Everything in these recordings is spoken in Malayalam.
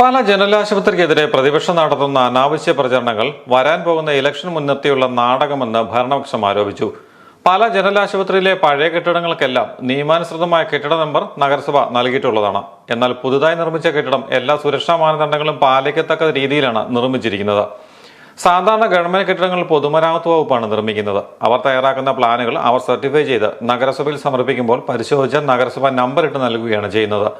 പാലാ ജനറൽ ആശുപത്രിക്കെതിരെ പ്രതിപക്ഷം നടത്തുന്ന അനാവശ്യ പ്രചരണങ്ങൾ വരാൻ പോകുന്ന ഇലക്ഷൻ മുൻനിർത്തിയുള്ള നാടകമെന്ന് ഭരണപക്ഷം ആരോപിച്ചു. പല ജനറൽ ആശുപത്രിയിലെ പഴയ കെട്ടിടങ്ങൾക്കെല്ലാം നിയമാനുസൃതമായ കെട്ടിട നമ്പർ നഗരസഭ നൽകിയിട്ടുള്ളതാണ്. എന്നാൽ പുതുതായി നിർമ്മിച്ച കെട്ടിടം എല്ലാ സുരക്ഷാ മാനദണ്ഡങ്ങളും പാലിക്കത്തക്ക രീതിയിലാണ് നിർമ്മിച്ചിരിക്കുന്നത്. സാധാരണ ഗവൺമെന്റ് കെട്ടിടങ്ങൾ പൊതുമരാമത്ത് വകുപ്പാണ് നിർമ്മിക്കുന്നത്. അവർ തയ്യാറാക്കുന്ന പ്ലാനുകൾ അവർ സർട്ടിഫൈ ചെയ്ത് നഗരസഭയിൽ സമർപ്പിക്കുമ്പോൾ പരിശോധിച്ച് നഗരസഭ നമ്പർ ഇട്ട് നൽകുകയാണ് ചെയ്യുന്നത്.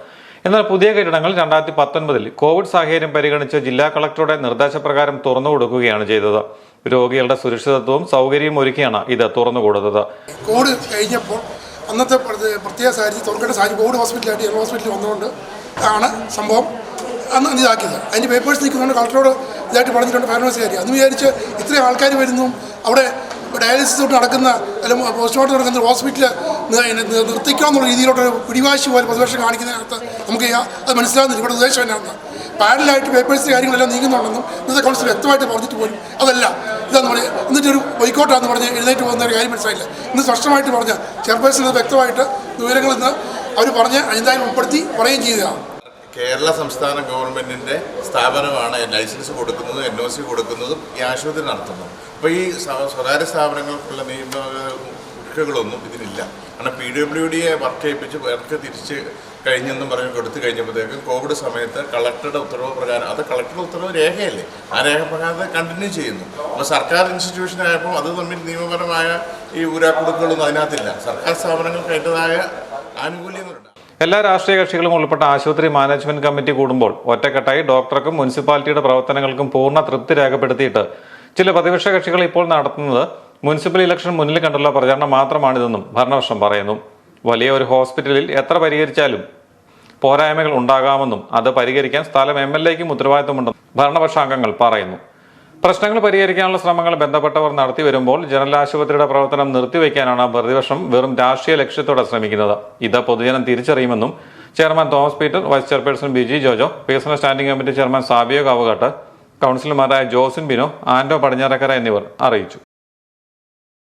എന്നാൽ പുതിയ കെട്ടിടങ്ങൾ രണ്ടായിരത്തി പത്തൊൻപതിൽ കോവിഡ് സാഹചര്യം പരിഗണിച്ച് ജില്ലാ കളക്ടറുടെ നിർദ്ദേശപ്രകാരം തുറന്നു കൊടുക്കുകയാണ് ചെയ്തത്. രോഗികളുടെ സുരക്ഷിതത്വവും സൗകര്യവും ഒരുക്കിയാണ് ഇത് തുറന്നു കൊടുത്തത്. കോവിഡ് കഴിഞ്ഞപ്പോൾ അന്നത്തെ പ്രത്യേക സാഹചര്യം തുറക്കേണ്ട സാഹചര്യം കോവിഡ് ഹോസ്പിറ്റലായിട്ട് ജനറൽ ഹോസ്പിറ്റലിൽ വന്നുകൊണ്ട് ആണ് സംഭവം അന്ന് ഇതാക്കിയത്. അതിന്റെ പേപ്പേഴ്സ് നിൽക്കുന്നുണ്ട് കളക്ടറോട് ഇതായിട്ട് പറഞ്ഞിട്ടുണ്ട് ഫൈനാൻസ് കാര്യം അന്ന് വിചാരിച്ച് ഇത്രയും ആൾക്കാർ വരുന്നു അവിടെ ഡയാലിസിസ് തൊട്ട് നടക്കുന്ന അല്ലെങ്കിൽ പോസ്റ്റ്മോർട്ടം നടക്കുന്ന ഹോസ്പിറ്റൽ നിർത്തിക്കാന്നുള്ള രീതിയിലോട്ടൊരു പിടിവാശി പോലെ പ്രതിപക്ഷം കാണിക്കുന്നതിനകത്ത് നമുക്ക് അത് മനസ്സിലാകുന്നില്ല ഇവിടെ ഉദ്ദേശം എന്നാണ്. പാരലായിട്ട് പേപ്പേഴ്സ് കാര്യങ്ങളെല്ലാം നീങ്ങുന്നുണ്ടെന്നും ഇന്നത്തെ കൗൺസിൽ വ്യക്തമായിട്ട് പറഞ്ഞിട്ട് പോലും അതല്ല. ഇതാന്ന് എന്നിട്ട് എന്നിട്ടൊരു ബൈക്കോട്ടാന്ന് പറഞ്ഞ് എഴുന്നേറ്റ് പോകുന്ന ഒരു കാര്യം മനസ്സിലായില്ല. ഇന്ന് സ്പഷ്ടമായിട്ട് പറഞ്ഞ ചെയർപേഴ്സൺ വ്യക്തമായിട്ട് വിവരങ്ങൾ ഇന്ന് അവർ പറഞ്ഞ് എന്തായാലും ഉൾപ്പെടുത്തി പറയുകയും ചെയ്തതാണ് കേരള സംസ്ഥാന ഗവൺമെന്റിന്റെ സ്ഥാപനമാണ് ലൈസൻസ് കൊടുക്കുന്നതും എൻ ഒ സി കൊടുക്കുന്നതും ഈ ആശുപത്രി നടത്തുന്നത് അപ്പോൾ ഈ സ്വകാര്യ സ്ഥാപനങ്ങൾക്കുള്ള നിയമ നിയമങ്ങളൊന്നും ഇതിനില്ല. കാരണം പി ഡബ്ല്യു ഡിയെ വർക്ക് ചെയ്യിപ്പിച്ച് വർക്ക് തിരിച്ച് കഴിഞ്ഞെന്നും പറഞ്ഞ് കൊടുത്തു കഴിഞ്ഞപ്പോഴത്തേക്കും കോവിഡ് സമയത്ത് കളക്ടറുടെ ഉത്തരവ് പ്രകാരം അത് കളക്ടറുടെ ഉത്തരവ് രേഖയല്ലേ? ആ രേഖ പ്രകാരം കണ്ടിന്യൂ ചെയ്യുന്നു. അപ്പോൾ സർക്കാർ ഇൻസ്റ്റിറ്റ്യൂഷൻ ആയപ്പോൾ അത് തമ്മിൽ നിയമപരമായ ഈ ഊരാക്കുടുക്കുകളൊന്നും അതിനകത്തില്ല. സർക്കാർ സ്ഥാപനങ്ങൾക്ക് അതിന്റെതായ ആനുകൂല്യങ്ങളുണ്ട്. എല്ലാ രാഷ്ട്രീയ കക്ഷികളും ഉൾപ്പെട്ട ആശുപത്രി മാനേജ്മെന്റ് കമ്മിറ്റി കൂടുമ്പോൾ ഒറ്റക്കെട്ടായി ഡോക്ടർക്കും മുനിസിപ്പാലിറ്റിയുടെ പ്രവർത്തനങ്ങൾക്കും പൂർണ തൃപ്തി രേഖപ്പെടുത്തിയിട്ട് ചില പ്രതിപക്ഷ കക്ഷികൾ ഇപ്പോൾ നടത്തുന്നത് മുനിസിപ്പൽ ഇലക്ഷൻ മുന്നിൽ കണ്ടുള്ള പ്രചാരണം മാത്രമാണിതെന്നും ഭരണപക്ഷം പറയുന്നു. വലിയ ഒരു ഹോസ്പിറ്റലിൽ എത്ര പരിഹരിച്ചാലും പോരായ്മകൾ ഉണ്ടാകാമെന്നും അത് പരിഹരിക്കാൻ സ്ഥലം എം എൽ എക്കും ഉത്തരവാദിത്തമുണ്ടെന്നും ഭരണപക്ഷാംഗങ്ങൾ പറയുന്നു. പ്രശ്നങ്ങൾ പരിഹരിക്കാനുള്ള ശ്രമങ്ങൾ ബന്ധപ്പെട്ടവർ നടത്തി വരുമ്പോൾ ജനറൽ ആശുപത്രിയുടെ പ്രവർത്തനം നിർത്തിവെക്കാനാണ് പ്രതിപക്ഷം വെറും രാഷ്ട്രീയ ലക്ഷ്യത്തോടെ ശ്രമിക്കുന്നത്. ഇത് പൊതുജനം തിരിച്ചറിയുമെന്നും chairman Thomas Peter vice chairperson Biji Jojo വികസന standing committee chairman Sabio Kavukattu കൗൺസിലർമാരായ ജോസിൻ ബിനോ ആന്റോ പടിഞ്ഞാറക്കര എന്നിവർ അറിയിച്ചു.